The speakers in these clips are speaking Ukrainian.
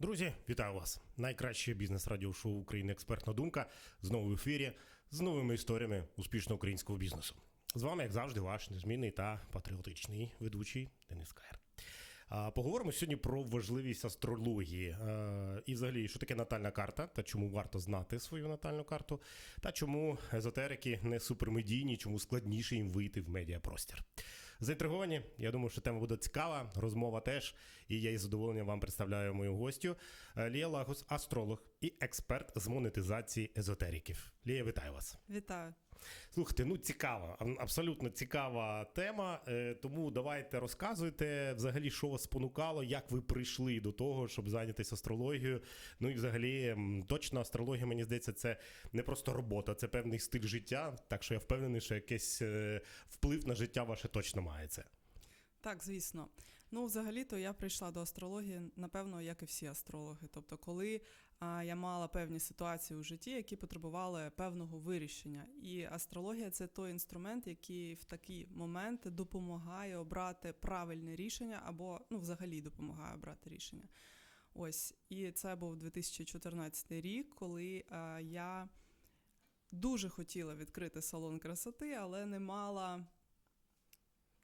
Друзі, вітаю вас! Найкраще бізнес-радіошоу України Експертна думка знову в ефірі з новими історіями успішного українського бізнесу. З вами, як завжди, ваш незмінний та патріотичний ведучий Денис Каєр. А, Поговоримо сьогодні про важливість астрології і, взагалі, що таке натальна карта, та чому варто знати свою натальну карту, та чому езотерики не супермедійні, чому складніше їм вийти в медіапростір. Заінтриговані, я думаю, що тема буде цікава, розмова теж. І я із задоволенням вам представляю мою гостю Е, Лія Лагус, астролог і експерт з монетизації езотериків. Лія, вітаю вас. Вітаю. Слухайте, ну цікава, абсолютно цікава тема. е, Тому давайте розказуйте взагалі, що вас спонукало, як ви прийшли до того, щоб зайнятися астрологією. Ну і взагалі, точно астрологія, мені здається, це не просто робота, це певний стиль життя. Так що я впевнений, що якийсь е, вплив на життя ваше точно має це. Так, звісно. Ну, взагалі-то я прийшла до астрології, напевно, як і всі астрологи. Тобто, коли я мала певні ситуації у житті, які потребували певного вирішення. І астрологія це той інструмент, який в такі моменти допомагає обрати правильне рішення, або ну, взагалі допомагає обрати рішення. Ось, і це був 2014 рік, коли а, я дуже хотіла відкрити салон красоти, але не мала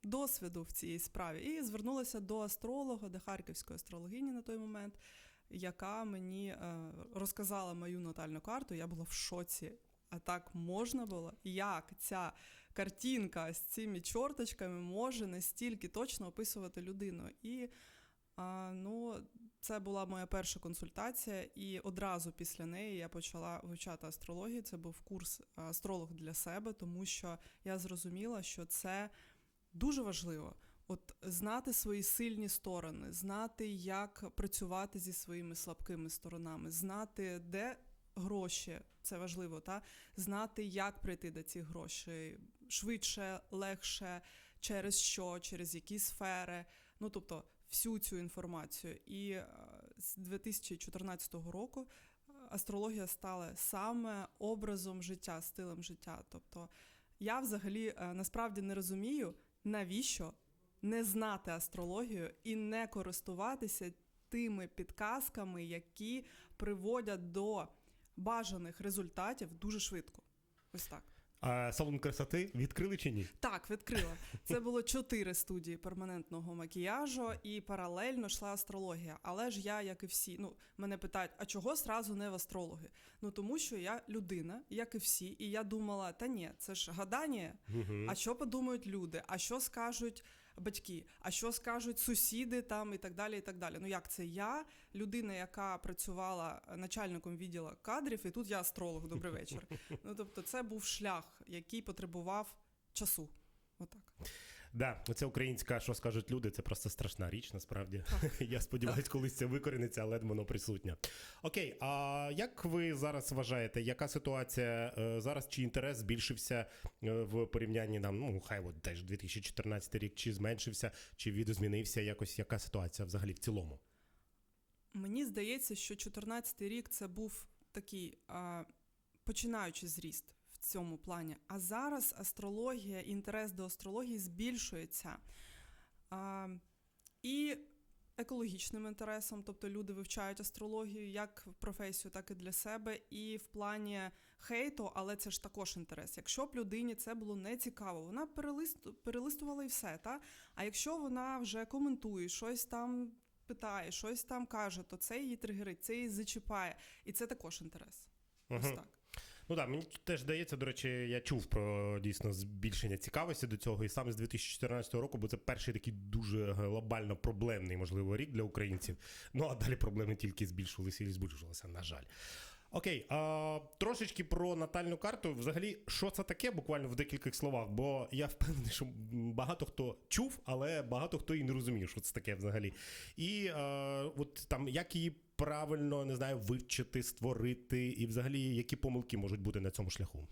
досвіду в цій справі. І звернулася до астролога, до харківської астрологині на той момент, яка мені е, розказала мою натальну карту. Я була в шоці. А так можна було? Як ця картинка з цими чорточками може настільки точно описувати людину? І а, ну, це була моя перша консультація, і одразу після неї я почала вивчати астрологію. Це був курс астролог для себе, тому що я зрозуміла, що це дуже важливо. От знати свої сильні сторони, знати, як працювати зі своїми слабкими сторонами, знати, де гроші, це важливо, та знати, як прийти до цих грошей швидше, легше, через що, через які сфери. Ну тобто всю цю інформацію. І е, з 2014 року е, астрологія стала саме образом життя, стилем життя. Тобто я взагалі е, насправді не розумію, навіщо не знати астрологію і не користуватися тими підказками, які приводять до бажаних результатів дуже швидко. Ось так. А салон красоти відкрили чи ні? Так, відкрила. Це було чотири студії перманентного макіяжу, і паралельно йшла астрологія. Але ж я, як і всі, ну мене питають, а чого сразу не в астрологи? Ну тому що я людина, як і всі, і я думала, та ні, це ж гадання. А що подумають люди? А що скажуть батьки? А що скажуть сусіди там і так далі? І так далі. Ну як це я, людина, яка працювала начальником відділу кадрів, і тут я астролог. Добрий вечір. Ну тобто, це був шлях, який потребував часу. Отак. Да, оця українська, що скажуть люди, це просто страшна річ, насправді. Я сподіваюся, колись це викорениться, але воно присутнє. Окей, а як ви зараз вважаєте, яка ситуація е, зараз? Чи інтерес збільшився е, в порівнянні нам? Ну, хай от теж 2014 рік, чи зменшився, чи відозмінився якось? Яка ситуація взагалі в цілому? Мені здається, що 14 рік це був такий а, починаючий зріст цьому плані. А зараз астрологія, інтерес до астрології збільшується. А, і екологічним інтересом, тобто люди вивчають астрологію як професію, так і для себе, і в плані хейту, але це ж також інтерес. Якщо б людині це було не цікаво, вона перелист, перелистувала і все. Та? А якщо вона вже коментує, щось там питає, щось там каже, то це її тригерить, це її зачіпає. І це також інтерес. Ось так. Ну так, мені теж здається, до речі, я чув про дійсно збільшення цікавості до цього, і саме з 2014 року, бо це перший такий дуже глобально проблемний, можливо, рік для українців. Ну а далі проблеми тільки збільшувалися і збільшувалися, на жаль. Окей, а, трошечки про натальну карту. Взагалі, що це таке, буквально в декількох словах, бо я впевнений, що багато хто чув, але багато хто і не розуміє, що це таке взагалі. І а, от там як її правильно не знаю, вивчити, створити, і взагалі які помилки можуть бути на цьому шляху.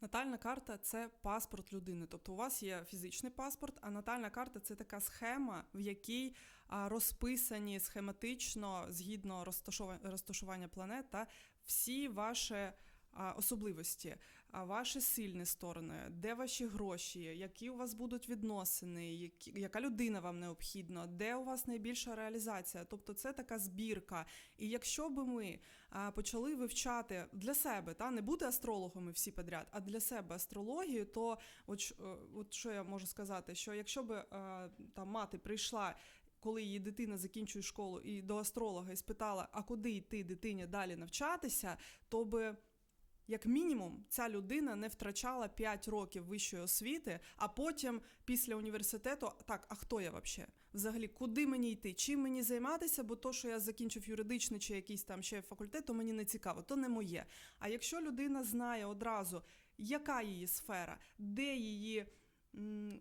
Натальна карта це паспорт людини. Тобто у вас є фізичний паспорт, а натальна карта це така схема, в якій розписані схематично, згідно розташува- розташування планет, та всі ваші особливості. А ваші сильні сторони, де ваші гроші, які у вас будуть відносини, які, яка людина вам необхідна, де у вас найбільша реалізація. Тобто це така збірка. І якщо би ми почали вивчати для себе, та не бути астрологами всі підряд, а для себе астрологію, то от, е, от що я можу сказати, що якщо би е, там мати прийшла. Коли її дитина закінчує школу і до астролога і спитала, а куди йти дитині далі навчатися, то би як мінімум ця людина не втрачала 5 років вищої освіти, а потім після університету, так, а хто я взагалі? Взагалі, куди мені йти? Чим мені займатися? Бо то, що я закінчив юридичний чи якийсь там ще факультет, то мені не цікаво, то не моє. А якщо людина знає одразу, яка її сфера, де її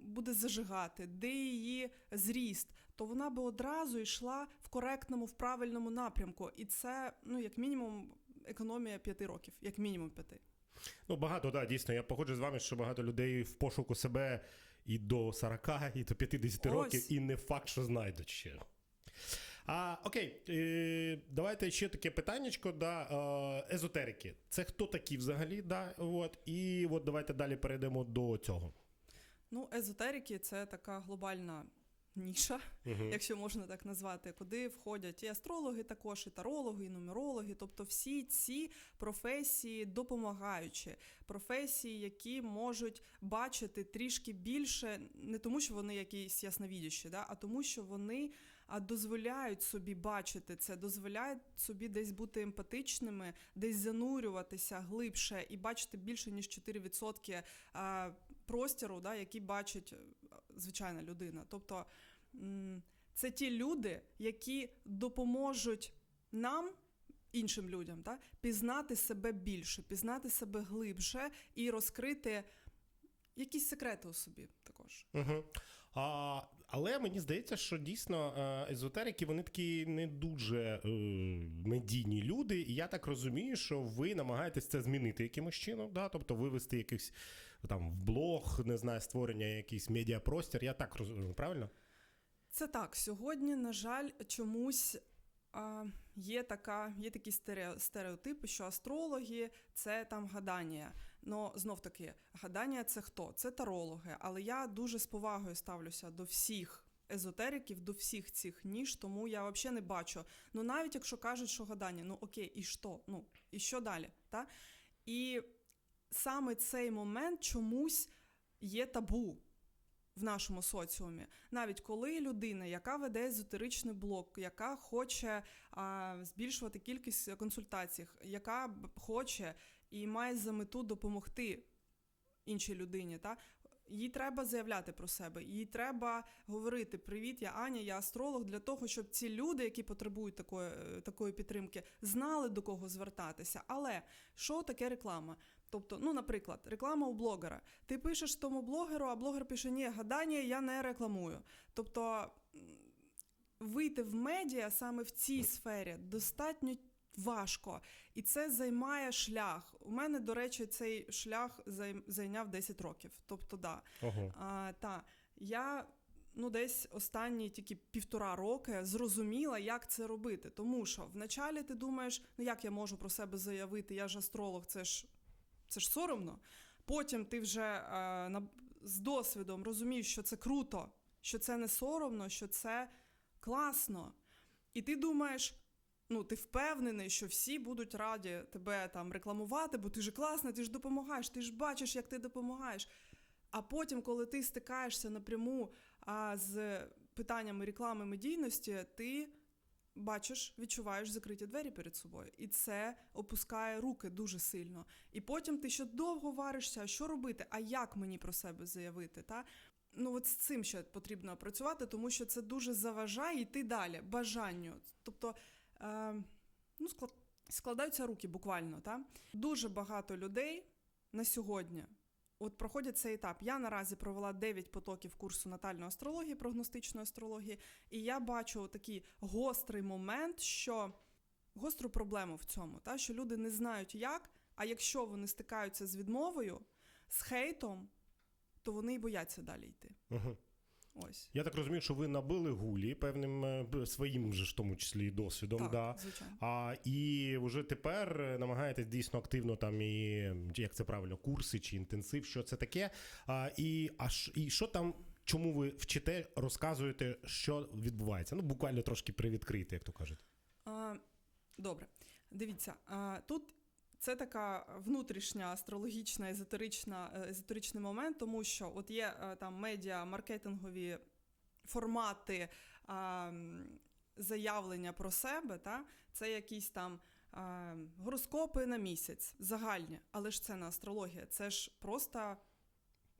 буде зажигати, де її зріст, то вона би одразу йшла в коректному, в правильному напрямку. І це, ну, як мінімум, економія п'яти років, як мінімум п'яти. Ну, багато, так, дійсно. Я погоджу з вами, що багато людей в пошуку себе і до 40, і до 50 Ось. років, і не факт, що знайдуть ще. А, окей, е, давайте ще таке питаннячко да, е, езотерики. Це хто такі взагалі? Да, от, і от давайте далі перейдемо до цього. Ну, езотерики це така глобальна ніша, Угу. якщо можна так назвати, куди входять і астрологи, також і тарологи, і нумерологи, тобто всі ці професії допомагаючі, професії, які можуть бачити трішки більше, не тому, що вони якісь ясновідящі, да, а тому, що вони дозволяють собі бачити це, дозволяють собі десь бути емпатичними, десь занурюватися глибше і бачити більше ніж 4% а, простору, да, який бачить е, звичайна людина. Тобто це ті люди, які допоможуть нам. Іншим людям, та, пізнати себе більше, пізнати себе глибше і розкрити якісь секрети у собі також. Угу. А, але мені здається, що дійсно е, езотерики вони такі не дуже е, медійні люди. І я так розумію, що ви намагаєтесь це змінити якимось чином, да? тобто вивести якийсь там в блог, не знаю, створення якийсь медіапростір. Я так розумію, правильно? Це так. Сьогодні, на жаль, чомусь є, така, є такі стереотипи, що астрологи це там гадання. Ну, знов таки, гадання це хто? Це тарологи. Але я дуже з повагою ставлюся до всіх. Езотериків до всіх цих ніж, тому я взагалі не бачу. Ну навіть якщо кажуть, що гадання, ну окей, і що? Ну і що далі? Та? І саме цей момент чомусь є табу в нашому соціумі. Навіть коли людина, яка веде езотеричний блог, яка хоче а, збільшувати кількість консультацій, яка хоче і має за мету допомогти іншій людині, та їй треба заявляти про себе, їй треба говорити: Привіт, я Аня, я астролог, для того, щоб ці люди, які потребують такої, такої підтримки, знали до кого звертатися. Але що таке реклама? Тобто, ну, наприклад, реклама у блогера. Ти пишеш тому блогеру, а блогер пише: Ні, гадання я не рекламую. Тобто вийти в медіа саме в цій сфері достатньо важко, і це займає шлях. У мене, до речі, цей шлях зайняв 10 років. Тобто, да. Ого. А, та я ну десь останні тільки півтора роки зрозуміла, як це робити. Тому що вначалі ти думаєш, ну як я можу про себе заявити, я ж астролог, це ж це ж соромно. Потім ти вже е, з досвідом розумієш, що це круто, що це не соромно, що це класно. І ти думаєш. Ну, ти впевнений, що всі будуть раді тебе там рекламувати, бо ти ж класна, ти ж допомагаєш, ти ж бачиш, як ти допомагаєш. А потім, коли ти стикаєшся напряму а, з питаннями реклами медійності, ти бачиш, відчуваєш закриті двері перед собою. І це опускає руки дуже сильно. І потім ти ще довго варишся, що робити, а як мені про себе заявити? Та? Ну, от з цим ще потрібно працювати, тому що це дуже заважає йти далі, бажанню. Тобто, е, ну, склад- складаються руки буквально. Та? Дуже багато людей на сьогодні от проходять цей етап. Я наразі провела 9 потоків курсу натальної астрології, прогностичної астрології, і я бачу такий гострий момент, що гостру проблему в цьому, та, що люди не знають як, а якщо вони стикаються з відмовою, з хейтом, то вони й бояться далі йти. Угу. Ось. Я так розумію, що ви набили гулі певним е, своїм же ж тому числі досвідом. так, Да. звичайно. А і вже тепер е, намагаєтесь дійсно активно там і як це правильно, курси чи інтенсив, що це таке. А, і, а ш- і що там, чому ви вчите, розказуєте, що відбувається? Ну, буквально трошки привідкрити, як то кажуть. А, добре, дивіться, а, тут це така внутрішня астрологічна, езотерична, е, езотеричний момент, тому що от є е, там медіа, маркетингові формати а, заявлення про себе, та? це якісь там. а, Гороскопи на місяць загальні, але ж це не астрологія, це ж просто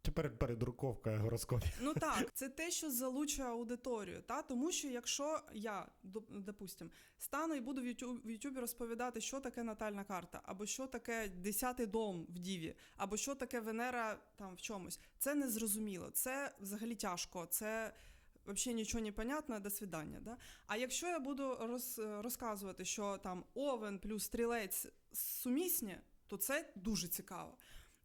Тепер передруковка гороскопів. Ну так, це те, що залучує аудиторію. Та? Тому що якщо я, доп- допустим, стану і буду в Ютубі розповідати, що таке натальна карта, або що таке десятий дом в Діві, або що таке Венера там в чомусь, це незрозуміло, це взагалі тяжко, це взагалі нічого не понятно, до свидання. Да? А якщо я буду роз, розказувати, що там овен плюс стрілець сумісні, то це дуже цікаво.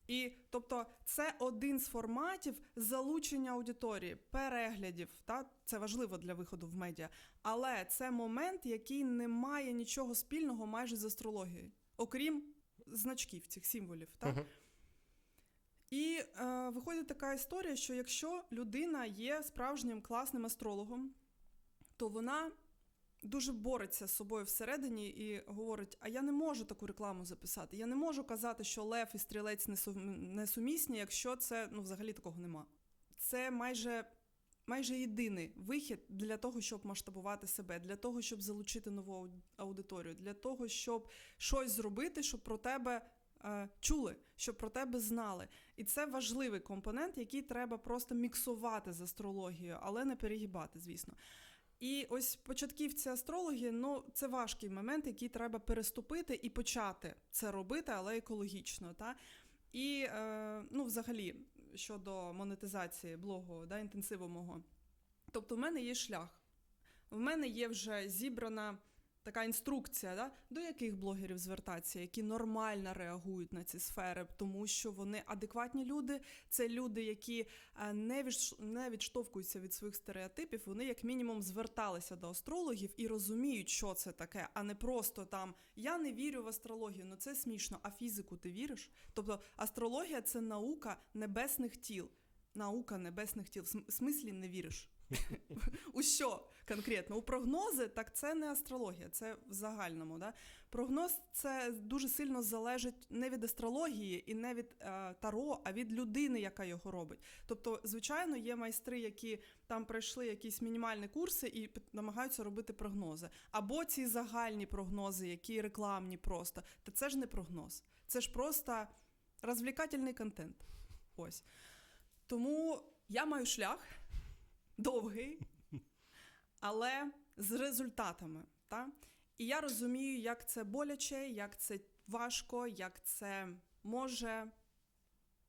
І тобто це один з форматів залучення аудиторії, переглядів. Та це важливо для виходу в медіа, але це момент, який не має нічого спільного майже з астрологією, окрім значків цих символів. Та? І е, виходить така історія, що якщо людина є справжнім класним астрологом, то вона дуже бореться з собою всередині і говорить: а я не можу таку рекламу записати. Я не можу казати, що лев і стрілець несу- несумісні, якщо це ну, взагалі такого нема. Це майже. Майже єдиний вихід для того, щоб масштабувати себе, для того, щоб залучити нову аудиторію, для того, щоб щось зробити, щоб про тебе е, чули, щоб про тебе знали. І це важливий компонент, який треба просто міксувати з астрологією, але не перегибати, звісно. І ось початківці астрології, ну це важкий момент, який треба переступити і почати це робити, але екологічно. Та? І е, ну, взагалі, щодо монетизації блогу, да, інтенсиву мого. Тобто, в мене є шлях. В мене є вже зібрана така інструкція, да, до яких блогерів звертатися, які нормально реагують на ці сфери, тому що вони адекватні люди, це люди, які е, не, відш... не відштовхуються від своїх стереотипів, вони як мінімум зверталися до астрологів і розуміють, що це таке, а не просто там я не вірю в астрологію, ну це смішно. А фізику ти віриш? Тобто астрологія це наука небесних тіл. Наука небесних тіл. В смислі не віриш. У що конкретно? У прогнози, так це не астрологія, це в загальному. Да? Прогноз це дуже сильно залежить не від астрології і не від е, таро, а від людини, яка його робить. Тобто, звичайно, є майстри, які там пройшли якісь мінімальні курси і намагаються робити прогнози. Або ці загальні прогнози, які рекламні просто. Та це ж не прогноз, це ж просто розвлікательний контент. Ось. Тому я маю шлях довгий, але з результатами. Та? І я розумію, як це боляче, як це важко, як це може.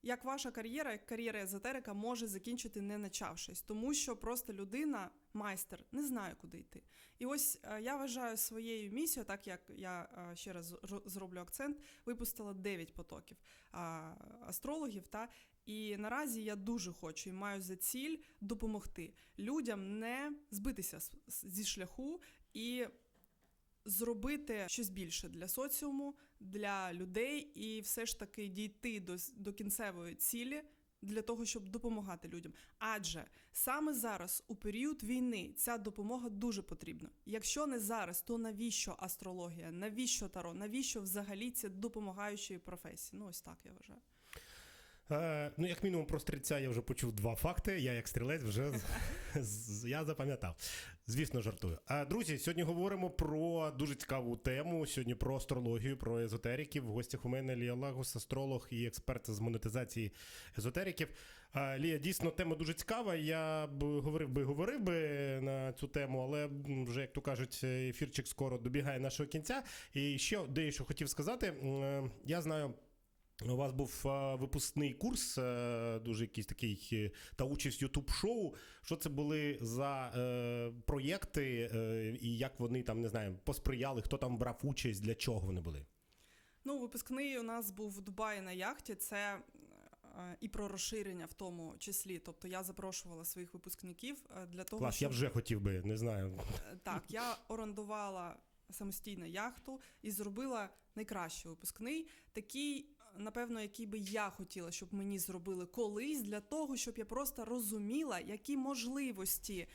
Як ваша кар'єра, як кар'єра езотерика може закінчити не начавшись, тому що просто людина, майстер, не знає, куди йти. І ось е, я вважаю своєю місією, так як я е, ще раз зроблю акцент, випустила 9 потоків астрологів. Та, і наразі я дуже хочу і маю за ціль допомогти людям не збитися зі шляху і зробити щось більше для соціуму, для людей, і все ж таки дійти до, до кінцевої цілі. Для того щоб допомагати людям, адже саме зараз, у період війни, ця допомога дуже потрібна. Якщо не зараз, то навіщо астрологія? Навіщо таро? Навіщо взагалі ці допомагаючої професії? Ну ось так я вважаю. Е, ну, як мінімум, про стрільця я вже почув два факти. Я, як стрілець, вже я запам'ятав. Звісно, жартую. А, друзі, сьогодні говоримо про дуже цікаву тему. Сьогодні про астрологію, про езотериків. В гостях у мене Лія Лагус, астролог і експерт з монетизації езотериків. А, Лія, дійсно, тема дуже цікава. Я б говорив би, говорив би на цю тему, але вже, як то кажуть, ефірчик скоро добігає нашого кінця. І ще дещо хотів сказати. Е, Я знаю. У вас був е, випускний курс, е, дуже якийсь такий е, та участь Ютуб шоу. Що це були за е, проєкти, е, і як вони там не знаю, посприяли, хто там брав участь, для чого вони були? Ну, випускний у нас був в Дубаї на яхті. Це е, і про розширення в тому числі. Тобто я запрошувала своїх випускників для того, Клас, щоб я вже хотів би, не знаю. Так, я орендувала самостійно яхту і зробила найкращий випускний, такий, напевно, який би я хотіла, щоб мені зробили колись, для того, щоб я просто розуміла, які можливості.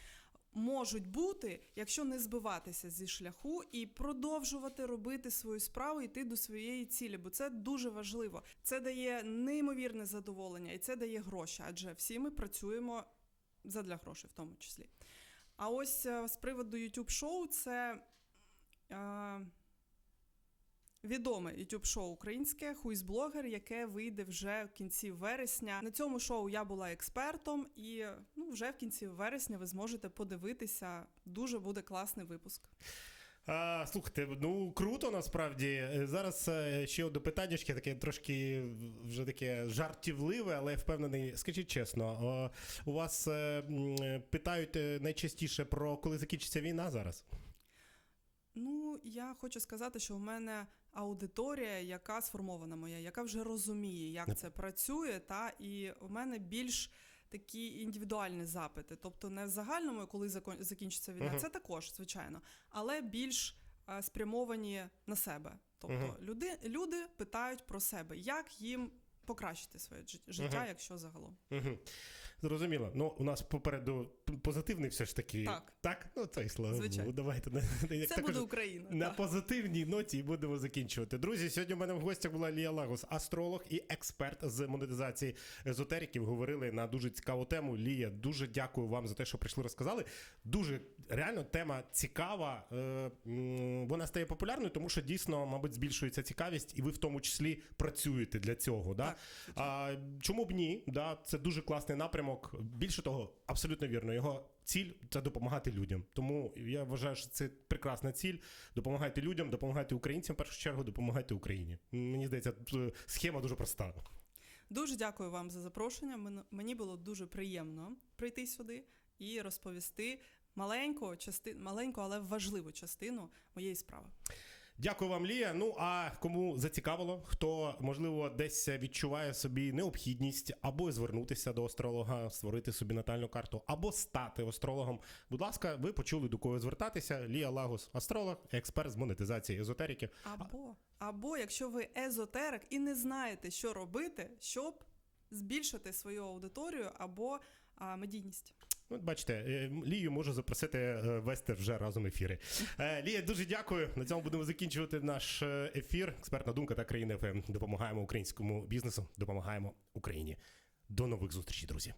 Можуть бути, якщо не збиватися зі шляху і продовжувати робити свою справу, йти до своєї цілі, бо це дуже важливо. Це дає неймовірне задоволення і це дає гроші, адже всі ми працюємо задля грошей, в тому числі. А ось е, з приводу YouTube шоу це е, відоме YouTube шоу українське Хуйсблогер, яке вийде вже в кінці вересня. На цьому шоу я була експертом, і ну, вже в кінці вересня ви зможете подивитися. Дуже буде класний випуск. А, слухайте, ну круто насправді. Зараз е, ще одне питання, таке трошки вже таке жартівливе, але я впевнений. Скажіть чесно, у вас е, питають е, найчастіше про коли закінчиться війна зараз? Ну, я хочу сказати, що у мене аудиторія, яка сформована моя, яка вже розуміє, як це працює, та і у мене більш такі індивідуальні запити. Тобто не в загальному, коли закінчиться війна, Мгм. це також, звичайно, але більш е, спрямовані на себе. Тобто Мгм. люди, люди питають про себе, як їм покращити своє жит- життя, Мгм. якщо загалом. Угу. Зрозуміло. Ну, у нас попереду позитивний все ж таки. Так. Так? Ну, це і слава Звичайно. Богу. Давайте на, як Це так буде Україна. на так. позитивній ноті і будемо закінчувати. Друзі, сьогодні в мене в гостях була Лія Лагос, астролог і експерт з монетизації езотериків. Говорили на дуже цікаву тему. Лія, дуже дякую вам за те, що прийшли, розказали. Дуже реально тема цікава. Е, Вона стає популярною, тому що дійсно, мабуть, збільшується цікавість, і ви в тому числі працюєте для цього. Да? Так. А, чому б ні? Да, це дуже класний напрямок. Більше того, абсолютно вірно. Його ціль це допомагати людям. Тому я вважаю, що це прекрасна ціль. Допомагайте людям, допомагайте українцям в першу чергу, допомагайте Україні. Мені здається, схема дуже проста. Дуже дякую вам за запрошення. Мен- Мені було дуже приємно прийти сюди і розповісти маленьку частину, маленьку, але важливу частину моєї справи. Дякую вам, Лія. Ну а кому зацікавило, хто можливо десь відчуває собі необхідність або звернутися до астролога, створити собі натальну карту, або стати астрологом. Будь ласка, ви почули до кого звертатися. Лія Лагос, астролог, експерт з монетизації езотерики. Або, або якщо ви езотерик і не знаєте, що робити, щоб збільшити свою аудиторію або а, медійність. Ну, от бачите, е, Лію можу запросити е, вести вже разом ефіри. Е, Лія, дуже дякую. На цьому будемо закінчувати наш ефір. Експертна думка та країни ФМ. Допомагаємо українському бізнесу, допомагаємо Україні. До нових зустрічей, друзі.